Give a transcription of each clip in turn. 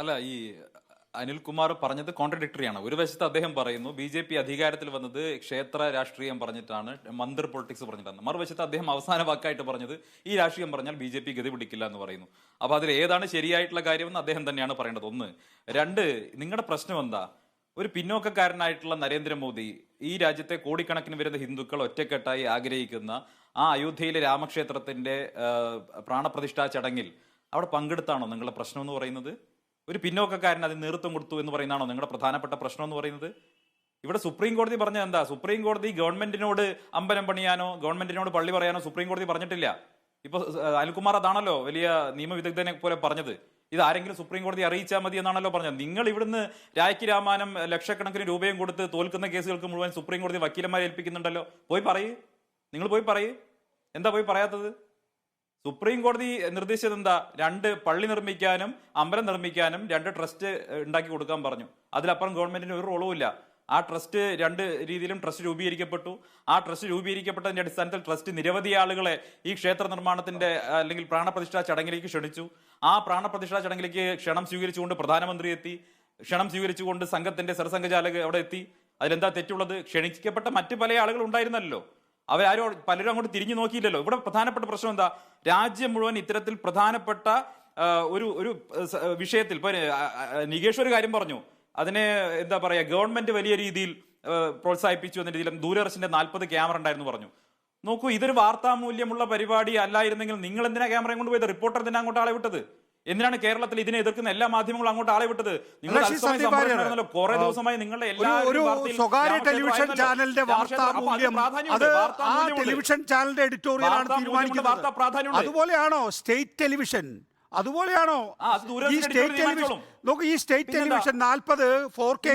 അല്ല ഈ അനിൽകുമാർ പറഞ്ഞത് കോൺട്രഡിക്ടറി ആണ്. ഒരു വശത്ത് അദ്ദേഹം പറയുന്നു ബി ജെ പി അധികാരത്തിൽ വന്നത് ക്ഷേത്ര രാഷ്ട്രീയം പറഞ്ഞിട്ടാണ് മന്ദിർ പൊളിറ്റിക്സ് പറഞ്ഞിട്ടാണ്. മറുവശത്ത് അദ്ദേഹം അവസാന വാക്കായിട്ട് പറഞ്ഞത് ഈ രാഷ്ട്രീയം പറഞ്ഞാൽ ബി ജെ പി ഗതി പിടിക്കില്ല എന്ന് പറയുന്നു. അപ്പൊ അതിൽ ഏതാണ് ശരിയായിട്ടുള്ള കാര്യമെന്ന് അദ്ദേഹം തന്നെയാണ് പറയേണ്ടത്. ഒന്ന് രണ്ട് നിങ്ങളുടെ പ്രശ്നം എന്താ? ഒരു പിന്നോക്കക്കാരനായിട്ടുള്ള നരേന്ദ്രമോദി ഈ രാജ്യത്തെ കോടിക്കണക്കിന് വരുന്ന ഹിന്ദുക്കൾ ഒറ്റക്കെട്ടായി ആഗ്രഹിക്കുന്ന ആ അയോധ്യയിലെ രാമക്ഷേത്രത്തിന്റെ പ്രാണപ്രതിഷ്ഠാ ചടങ്ങിൽ അവിടെ പങ്കെടുത്താണോ നിങ്ങളുടെ പ്രശ്നം എന്ന് പറയുന്നത്? ഒരു പിന്നോക്കക്കാരൻ അതിന് നേതൃത്വം കൊടുത്തു എന്ന് പറയുന്നതാണോ നിങ്ങളുടെ പ്രധാനപ്പെട്ട പ്രശ്നം എന്ന് പറയുന്നത്? ഇവിടെ സുപ്രീം കോടതി പറഞ്ഞത് എന്താ? സുപ്രീം കോടതി ഗവൺമെന്റിനോട് അമ്പലം പണിയാനോ ഗവൺമെന്റിനോട് പള്ളി പറയാനോ സുപ്രീം കോടതി പറഞ്ഞിട്ടില്ല. ഇപ്പൊ അനിൽകുമാർ അതാണല്ലോ വലിയ നിയമവിദഗ്ധനെ പോലെ പറഞ്ഞത്. ഇത് ആരെങ്കിലും സുപ്രീം കോടതി അറിയിച്ചാൽ മതി എന്നാണല്ലോ പറഞ്ഞത്. നിങ്ങൾ ഇവിടുന്ന് രാഖി രാമാനം ലക്ഷക്കണക്കിന് രൂപയും കൊടുത്ത് തോൽക്കുന്ന കേസുകൾക്ക് മുഴുവൻ സുപ്രീം കോടതി വക്കീലന്മാരെ ഏൽപ്പിക്കുന്നുണ്ടല്ലോ. പോയി പറയ്. നിങ്ങൾ പോയി പറയ്. എന്താ പോയി പറയാത്തത്? സുപ്രീം കോടതി നിർദ്ദേശിച്ചത് എന്താ രണ്ട് പള്ളി നിർമ്മിക്കാനും അമ്പലം നിർമ്മിക്കാനും രണ്ട് ട്രസ്റ്റ് ഉണ്ടാക്കി കൊടുക്കാൻ പറഞ്ഞു. അതിലപ്പുറം ഗവൺമെന്റിന് ഒരു റോളും ഇല്ല. ആ ട്രസ്റ്റ് രണ്ട് രീതിയിലും ട്രസ്റ്റ് രൂപീകരിക്കപ്പെട്ടു. ആ ട്രസ്റ്റ് രൂപീകരിക്കപ്പെട്ടതിന്റെ അടിസ്ഥാനത്തിൽ ട്രസ്റ്റ് നിരവധി ആളുകളെ ഈ ക്ഷേത്ര നിർമ്മാണത്തിന്റെ അല്ലെങ്കിൽ പ്രാണപ്രതിഷ്ഠാ ചടങ്ങിലേക്ക് ക്ഷണിച്ചു. ആ പ്രാണപ്രതിഷ്ഠാ ചടങ്ങിലേക്ക് ക്ഷണം സ്വീകരിച്ചുകൊണ്ട് പ്രധാനമന്ത്രി എത്തി. ക്ഷണം സ്വീകരിച്ചുകൊണ്ട് സംഘത്തിന്റെ സർസംഘചാലക് അവിടെ എത്തി. അതിലെന്താ തെറ്റുള്ളത്? ക്ഷണിക്കപ്പെട്ട മറ്റു പല ആളുകൾ ഉണ്ടായിരുന്നല്ലോ. അവരാരും പലരും അങ്ങോട്ട് തിരിഞ്ഞു നോക്കിയില്ലല്ലോ. ഇവിടെ പ്രധാനപ്പെട്ട പ്രശ്നം എന്താ? രാജ്യം മുഴുവൻ ഇത്തരത്തിൽ പ്രധാനപ്പെട്ട ഒരു ഒരു വിഷയത്തിൽ ഇപ്പൊ നികേഷ് ഒരു കാര്യം പറഞ്ഞു. അതിനെ എന്താ പറയാ ഗവൺമെന്റ് വലിയ രീതിയിൽ പ്രോത്സാഹിപ്പിച്ചു എന്ന രീതിയിൽ ദൂരദർശന്റെ നാൽപ്പത് ക്യാമറ ഉണ്ടായിരുന്നു പറഞ്ഞു. നോക്കൂ ഇതൊരു വാർത്താ മൂല്യമുള്ള പരിപാടി അല്ലായിരുന്നെങ്കിൽ നിങ്ങൾ എന്തിനാ ക്യാമറയും കൊണ്ട് പോയത്? റിപ്പോർട്ടർ എന്തിനാ അങ്ങോട്ട് ആളെ വിട്ടത്? എന്തിനാണ് കേരളത്തിൽ ഇതിനെ എതിർക്കുന്ന എല്ലാ മാധ്യമങ്ങളും അങ്ങോട്ട് ആളെ വിട്ടത്? നിങ്ങൾ. കുറെ ദിവസമായി നിങ്ങളുടെ എല്ലാ സ്വകാര്യ ടെലിവിഷൻ ചാനലിന്റെ വാർത്താ മൂല്യം അത് ആ ടെലിവിഷൻ ചാനലിന്റെ എഡിറ്റോറിയലാണ് തീരുമാനിക്കുന്നത്. അതുപോലെയാണോ സ്റ്റേറ്റ് ടെലിവിഷൻ? അതുപോലെയാണോ ഈ സ്റ്റേറ്റ് ടെലിവിഷൻ നോക്ക് ഈ സ്റ്റേറ്റ് ടെലിവിഷൻ നാൽപ്പത് ഫോർ കെ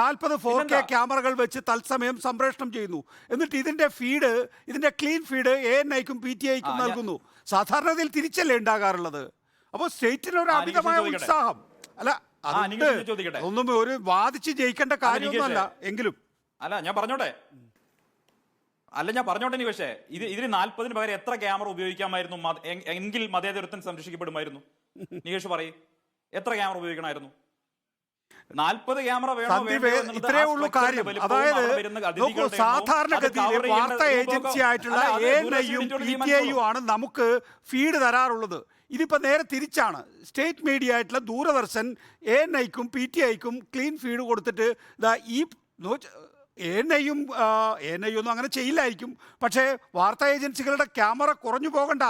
നാൽപ്പത് ഫോർ കെ ക്യാമറകൾ വെച്ച് തത്സമയം സംപ്രേഷണം ചെയ്യുന്നു. എന്നിട്ട് ഇതിന്റെ ഫീഡ് ഇതിന്റെ ക്ലീൻ ഫീഡ് എ എൻ ഐക്കും പി ടി ഐക്കും നൽകുന്നു സാധാരണ നൽകുന്നു. സാധാരണയിൽ തിരിച്ചല്ലേ ഉണ്ടാകാറുള്ളത്? അപ്പോൾ സ്റ്റേറ്റിന് ഒരു അമിതമായ ഉത്സാഹം. അല്ല ചോദിക്കട്ടെ. ഒന്നും ഒരു വാദിച്ച് ജയിക്കേണ്ട കാര്യമൊന്നുമല്ല എങ്കിലും. അല്ല ഞാൻ പറഞ്ഞോട്ടെ? അല്ല ഞാൻ പറഞ്ഞോട്ടെ നീ പക്ഷേ ഇത് ഇതിന് നാല്പതിന് പകരം എത്ര ക്യാമറ ഉപയോഗിക്കാമായിരുന്നു? എങ്കിൽ മതേതരത്വം സംരക്ഷിക്കപ്പെടുമായിരുന്നു. നികേഷ് പറയ്. എത്ര ക്യാമറ ഉപയോഗിക്കണമായിരുന്നു? നാൽപ്പത് ക്യാമറ വേണം ഇത്രേ ഉള്ളൂ കാര്യം. അതായത് സാധാരണഗതിയിൽ വാർത്താ ഏജൻസി ആയിട്ടുള്ള ആണ് നമുക്ക് ഫീഡ് തരാറുള്ളത്. ഇതിപ്പോ നേരെ തിരിച്ചാണ്. സ്റ്റേറ്റ് മീഡിയ ആയിട്ടുള്ള ദൂരദർശൻ എ എൻ ഐക്കും പി ടി ഐക്കും ക്ലീൻ ഫീഡ് കൊടുത്തിട്ട് ഇതാ ഈ ഐ ഒന്നും അങ്ങനെ ചെയ്യില്ലായിരിക്കും. പക്ഷേ വാർത്താ ഏജൻസികളുടെ ക്യാമറ കുറഞ്ഞു പോകണ്ട.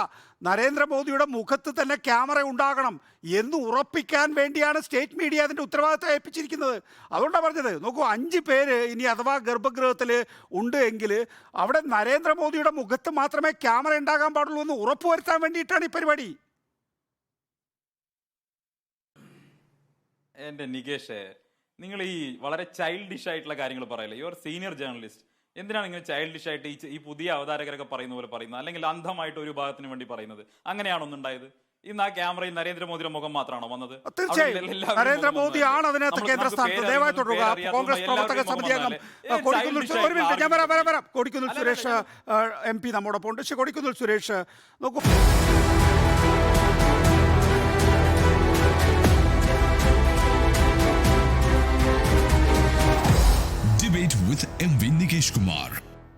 നരേന്ദ്രമോദിയുടെ മുഖത്ത് തന്നെ ക്യാമറ ഉണ്ടാകണം. എന്ന് ഉറപ്പിക്കാൻ വേണ്ടിയാണ് സ്റ്റേറ്റ് മീഡിയ അതിന്റെ ഉത്തരവാദിത്തം ഏൽപ്പിച്ചിരിക്കുന്നത്. അതുകൊണ്ടാണ് പറഞ്ഞത്. നോക്കൂ അഞ്ച് പേര് ഇനി അഥവാ ഗർഭഗൃഹത്തിൽ ഉണ്ട് എങ്കിൽ അവിടെ നരേന്ദ്രമോദിയുടെ മുഖത്ത് മാത്രമേ ക്യാമറ ഉണ്ടാകാൻ പാടുള്ളൂ എന്ന് ഉറപ്പുവരുത്താൻ വേണ്ടിയിട്ടാണ് ഈ പരിപാടി. എന്റെ നികേഷ് നിങ്ങൾ ഈ വളരെ ചൈൽഡിഷ് ആയിട്ടുള്ള കാര്യങ്ങൾ പറയല്ലേ? യുവർ സീനിയർ ജേർണലിസ്റ്റ് എന്തിനാണ് ഇങ്ങനെ ചൈൽഡിഷ് ആയിട്ട് ഈ ഈ പുതിയ അവതാരകരൊക്കെ പറയുന്ന പോലെ പറയുന്നത്? അല്ലെങ്കിൽ അന്ധമായിട്ട് ഒരു ഭാഗത്തിന് വേണ്ടി പറയുന്നത്? അങ്ങനെയാണോ ഒന്നുണ്ടായത് ഇന്ന് ആ ക്യാമറയിൽ നരേന്ദ്രമോദിയുടെ മുഖം മാത്രമാണോ വന്നത്? തീർച്ചയായും. അവിടെ എല്ലാവരും നരേന്ദ്രമോദി ആണ് വന്നത്. അതിനകത്ത് കേന്ദ്ര സ്ഥാനത്ത്. ദയവായി തുടരുക. കോൺഗ്രസ് പ്രവർത്തക സമിതി അംഗം. കൊടിക്കുന്നിൽ ഒരു മിനിറ്റ് ഞാൻ വരാം വരാം വരാം. കൊടിക്കുന്നിൽ സുരേഷ് എം പി നമ്മോടൊപ്പം ഉണ്ട്. പക്ഷെ കൊടിക്കുന്നിൽ സുരേഷ് നോക്കൂ.